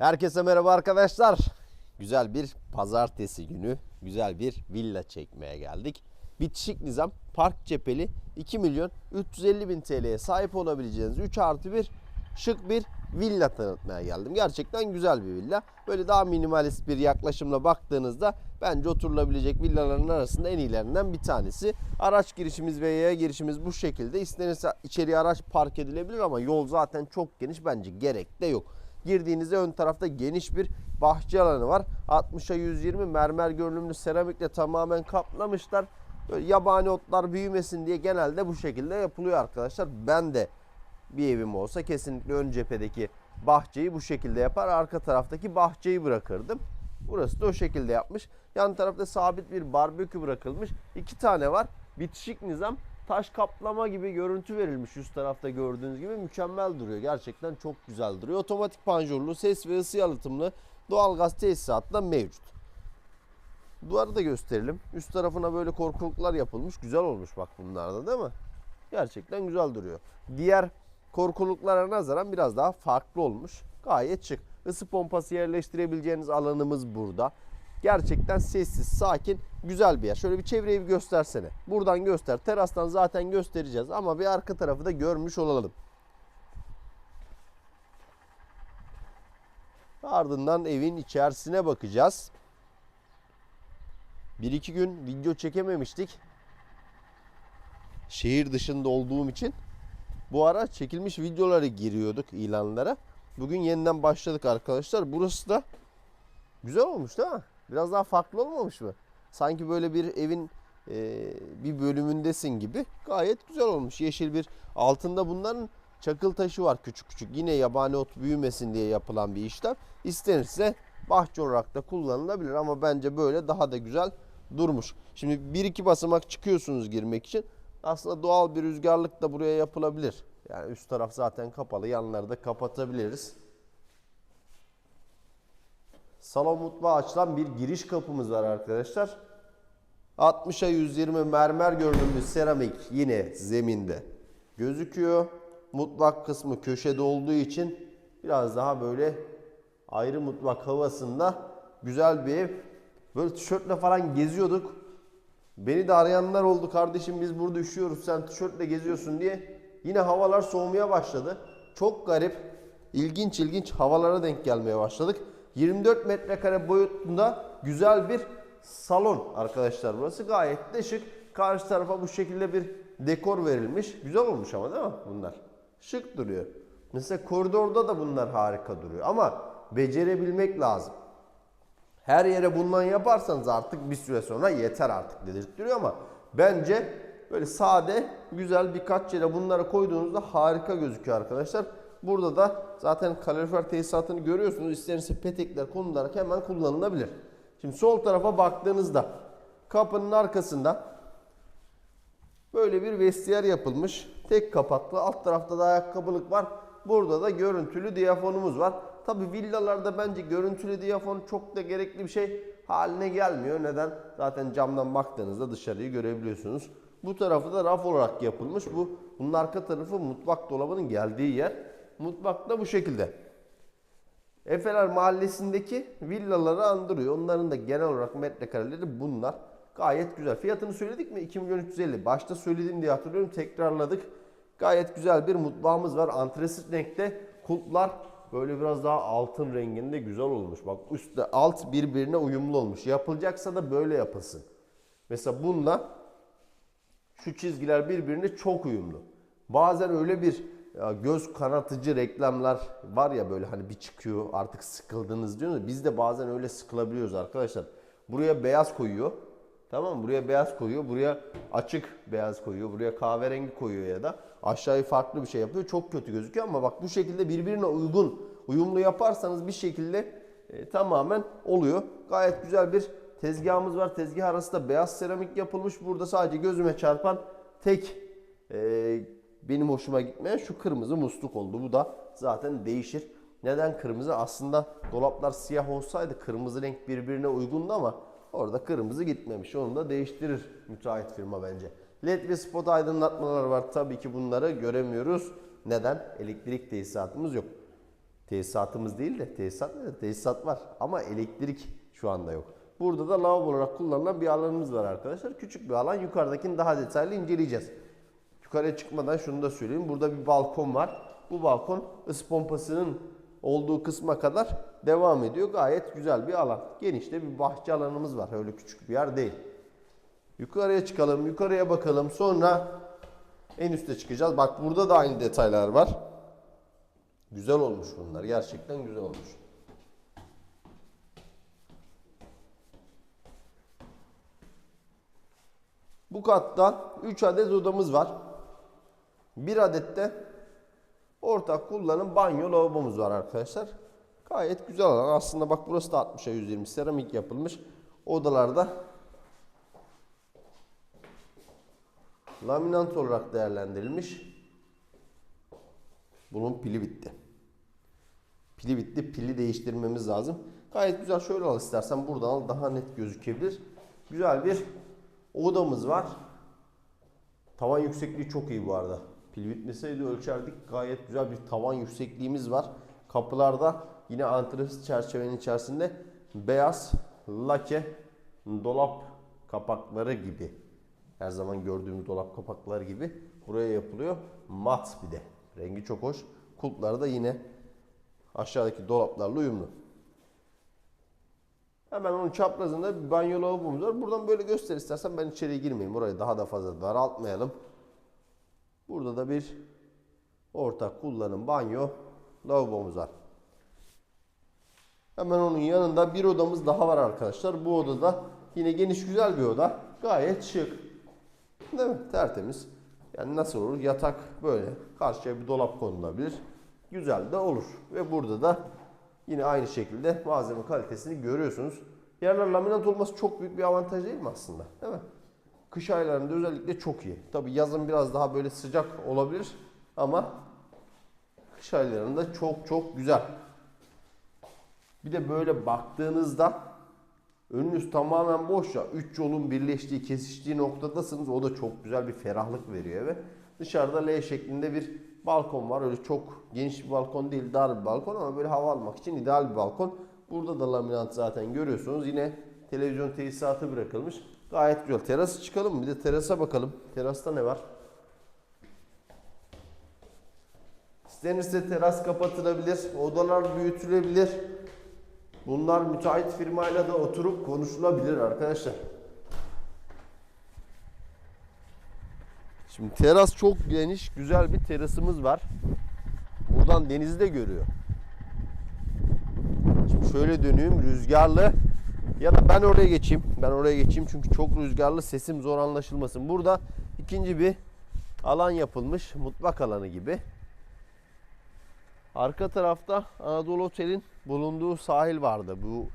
Herkese merhaba arkadaşlar. Güzel bir pazartesi günü, güzel bir villa çekmeye geldik. Bitişik Nizam Park Cepheli 2 milyon 350 bin TL'ye sahip olabileceğiniz 3 artı 1 şık bir villa tanıtmaya geldim. Gerçekten güzel bir villa. Böyle daha minimalist bir yaklaşımla baktığınızda bence oturulabilecek villaların arasında en iyilerinden bir tanesi. Araç girişimiz ve yaya girişimiz bu şekilde. İstenirse içeriye araç park edilebilir ama yol zaten çok geniş bence gerek de yok. Girdiğinizde ön tarafta geniş bir bahçe alanı var. 60'a 120 mermer görünümlü seramikle tamamen kaplamışlar. Böyle yabani otlar büyümesin diye genelde bu şekilde yapılıyor arkadaşlar. Ben de bir evim olsa kesinlikle ön cephedeki bahçeyi bu şekilde yapar. Arka taraftaki bahçeyi bırakırdım. Burası da o şekilde yapmış. Yan tarafta sabit bir barbekü bırakılmış. İki tane var. Bitişik nizam taş kaplama gibi görüntü verilmiş üst tarafta gördüğünüz gibi mükemmel duruyor. Gerçekten çok güzel duruyor. Otomatik panjurlu, ses ve ısı yalıtımlı doğalgaz tesisatı da mevcut. Duvarı da gösterelim. Üst tarafına böyle korkuluklar yapılmış. Güzel olmuş bak bunlarda değil mi? Gerçekten güzel duruyor. Diğer korkuluklara nazaran biraz daha farklı olmuş. Gayet şık. Isı pompası yerleştirebileceğiniz alanımız burada. Gerçekten sessiz, sakin, güzel bir yer. Şöyle bir çevreyi bir göstersene. Buradan göster. Terastan zaten göstereceğiz ama bir arka tarafı da görmüş olalım. Ardından evin içerisine bakacağız. Bir iki gün video çekememiştik. Şehir dışında olduğum için bu ara çekilmiş videoları giriyorduk ilanlara. Bugün yeniden başladık arkadaşlar. Burası da güzel olmuş değil mi? Biraz daha farklı olmamış mı? Sanki böyle bir evin e, bir bölümündesin gibi. Gayet güzel olmuş. Yeşil bir altında bunların çakıl taşı var küçük küçük. Yine yabani ot büyümesin diye yapılan bir işlem. İstenirse bahçe olarak da kullanılabilir ama bence böyle daha da güzel durmuş. Şimdi bir iki basamak çıkıyorsunuz girmek için. Aslında doğal bir rüzgarlık da buraya yapılabilir. Yani üst taraf zaten kapalı. Yanları da kapatabiliriz. Salon mutfağı açılan bir giriş kapımız var arkadaşlar. 60'a 120 mermer görünümlü seramik yine zeminde gözüküyor. Mutfak kısmı köşede olduğu için biraz daha böyle ayrı mutfak havasında güzel bir ev. Böyle tişörtle falan geziyorduk. Beni de arayanlar oldu kardeşim biz burada üşüyoruz sen tişörtle geziyorsun diye. Yine havalar soğumaya başladı. Çok garip, ilginç ilginç havalara denk gelmeye başladık. 24 metrekare boyutunda güzel bir salon arkadaşlar burası. Gayet de şık. Karşı tarafa bu şekilde bir dekor verilmiş. Güzel olmuş ama değil mi bunlar? Şık duruyor. Mesela koridorda da bunlar harika duruyor ama becerebilmek lazım. Her yere bundan yaparsanız artık bir süre sonra yeter artık dedirtiyor ama bence böyle sade güzel birkaç yere bunları koyduğunuzda harika gözüküyor arkadaşlar. Burada da zaten kalorifer tesisatını görüyorsunuz. İstenirse petekler konularak hemen kullanılabilir. Şimdi sol tarafa baktığınızda kapının arkasında böyle bir vestiyer yapılmış. Tek kapaklı. Alt tarafta da ayakkabılık var. Burada da görüntülü diyafonumuz var. Tabi villalarda bence görüntülü diyafon çok da gerekli bir şey haline gelmiyor. Neden? Zaten camdan baktığınızda dışarıyı görebiliyorsunuz. Bu tarafı da raf olarak yapılmış. Bu bunun arka tarafı mutfak dolabının geldiği yer. Mutfak da bu şekilde. Efeler Mahallesi'ndeki villaları andırıyor. Onların da genel olarak metrekareleri bunlar. Gayet güzel. Fiyatını söyledik mi? 2 milyon 350. Başta söyledim diye hatırlıyorum. Tekrarladık. Gayet güzel bir mutfağımız var. Antresit renkte kulplar böyle biraz daha altın renginde güzel olmuş. Bak üstte alt birbirine uyumlu olmuş. Yapılacaksa da böyle yapılsın. Mesela bununla şu çizgiler birbirine çok uyumlu. Bazen öyle bir göz kanatıcı reklamlar var ya böyle hani bir çıkıyor artık sıkıldınız diyorsunuz. Biz de bazen öyle sıkılabiliyoruz arkadaşlar. Buraya beyaz koyuyor. Tamam mı? Buraya beyaz koyuyor. Buraya açık beyaz koyuyor. Buraya kahverengi koyuyor ya da aşağıya farklı bir şey yapıyor. Çok kötü gözüküyor ama bak bu şekilde birbirine uygun, uyumlu yaparsanız bir şekilde e, tamamen oluyor. Gayet güzel bir tezgahımız var. Tezgah arasında beyaz seramik yapılmış. Burada sadece gözüme çarpan tek e, benim hoşuma gitmeyen şu kırmızı musluk oldu. Bu da zaten değişir. Neden kırmızı? Aslında dolaplar siyah olsaydı kırmızı renk birbirine uygundu ama orada kırmızı gitmemiş. Onu da değiştirir müteahhit firma bence. LED ve spot aydınlatmalar var. Tabii ki bunları göremiyoruz. Neden? Elektrik tesisatımız yok. Tesisatımız değil de tesisat ne? Tesisat var ama elektrik şu anda yok. Burada da lavabo olarak kullanılan bir alanımız var arkadaşlar. Küçük bir alan. Yukarıdakini daha detaylı inceleyeceğiz. Yukarıya çıkmadan şunu da söyleyeyim. Burada bir balkon var. Bu balkon ısı pompasının olduğu kısma kadar devam ediyor. Gayet güzel bir alan. Geniş de bir bahçe alanımız var. Öyle küçük bir yer değil. Yukarıya çıkalım, yukarıya bakalım. Sonra en üste çıkacağız. Bak burada da aynı detaylar var. Güzel olmuş bunlar. Gerçekten güzel olmuş. Bu katta 3 adet odamız var. Bir adet de ortak kullanım banyo lavabomuz var arkadaşlar. Gayet güzel alan. Aslında bak burası da 60'a 120 seramik yapılmış. Odalarda laminant olarak değerlendirilmiş. Bunun pili bitti. Pili bitti. Pili değiştirmemiz lazım. Gayet güzel. Şöyle al istersen buradan al. Daha net gözükebilir. Güzel bir odamız var. Tavan yüksekliği çok iyi bu arada. Pil bitmeseydi ölçerdik. Gayet güzel bir tavan yüksekliğimiz var. Kapılarda yine antresit çerçevenin içerisinde beyaz lake dolap kapakları gibi. Her zaman gördüğümüz dolap kapakları gibi buraya yapılıyor. Mat bir de. Rengi çok hoş. Kulpları da yine aşağıdaki dolaplarla uyumlu. Hemen onun çaprazında bir banyo lavabomuz var. Buradan böyle göster istersen ben içeriye girmeyeyim. Orayı daha da fazla daraltmayalım. Burada da bir ortak kullanım banyo lavabomuz var. Hemen onun yanında bir odamız daha var arkadaşlar. Bu odada yine geniş güzel bir oda. Gayet şık. Değil mi? Tertemiz. Yani nasıl olur? Yatak böyle. Karşıya bir dolap konulabilir. Güzel de olur. Ve burada da yine aynı şekilde malzeme kalitesini görüyorsunuz. Yerler laminat olması çok büyük bir avantaj değil mi aslında? Değil mi? Kış aylarında özellikle çok iyi. Tabi yazın biraz daha böyle sıcak olabilir ama kış aylarında çok çok güzel. Bir de böyle baktığınızda önünüz tamamen boş ya. Üç yolun birleştiği, kesiştiği noktadasınız. O da çok güzel bir ferahlık veriyor eve. Dışarıda L şeklinde bir balkon var. Öyle çok geniş bir balkon değil, dar bir balkon ama böyle hava almak için ideal bir balkon. Burada da laminat zaten görüyorsunuz. Yine televizyon tesisatı bırakılmış. Gayet güzel. Terası çıkalım? Bir de terasa bakalım. Terasta ne var? İstenirse teras kapatılabilir. Odalar büyütülebilir. Bunlar müteahhit firmayla da oturup konuşulabilir arkadaşlar. Şimdi teras çok geniş, güzel bir terasımız var. Buradan denizi de görüyor. Şimdi şöyle döneyim, rüzgarlı. Ya da ben oraya geçeyim. Ben oraya geçeyim çünkü çok rüzgarlı, sesim zor anlaşılmasın. Burada ikinci bir alan yapılmış, mutfak alanı gibi. Arka tarafta Anadolu Otel'in bulunduğu sahil vardı. Bu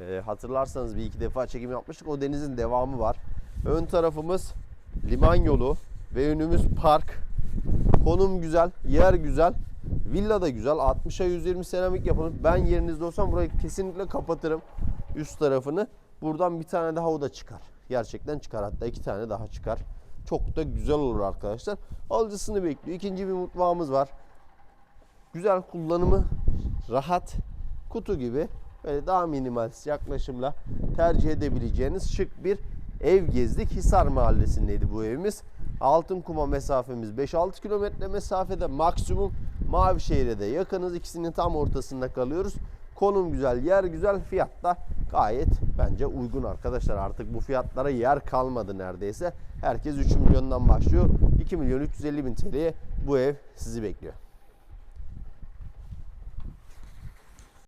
e, hatırlarsanız bir iki defa çekim yapmıştık. O denizin devamı var. Ön tarafımız liman yolu ve önümüz park. Konum güzel, yer güzel. Villa da güzel. 60'a 120 seramik yapılmış. Ben yerinizde olsam burayı kesinlikle kapatırım. Üst tarafını. Buradan bir tane daha oda çıkar. Gerçekten çıkar. Hatta iki tane daha çıkar. Çok da güzel olur arkadaşlar. Alıcısını bekliyor. İkinci bir mutfağımız var. Güzel kullanımı rahat kutu gibi böyle daha minimalist yaklaşımla tercih edebileceğiniz şık bir ev gezdik. Hisar mahallesindeydi bu evimiz. Altın kuma mesafemiz 5-6 kilometre mesafede maksimum Mavişehir'e de yakınız. İkisinin tam ortasında kalıyoruz. Konum güzel, yer güzel, fiyat da gayet bence uygun arkadaşlar. Artık bu fiyatlara yer kalmadı neredeyse. Herkes 3 milyondan başlıyor. 2 milyon 350 bin TL'ye bu ev sizi bekliyor.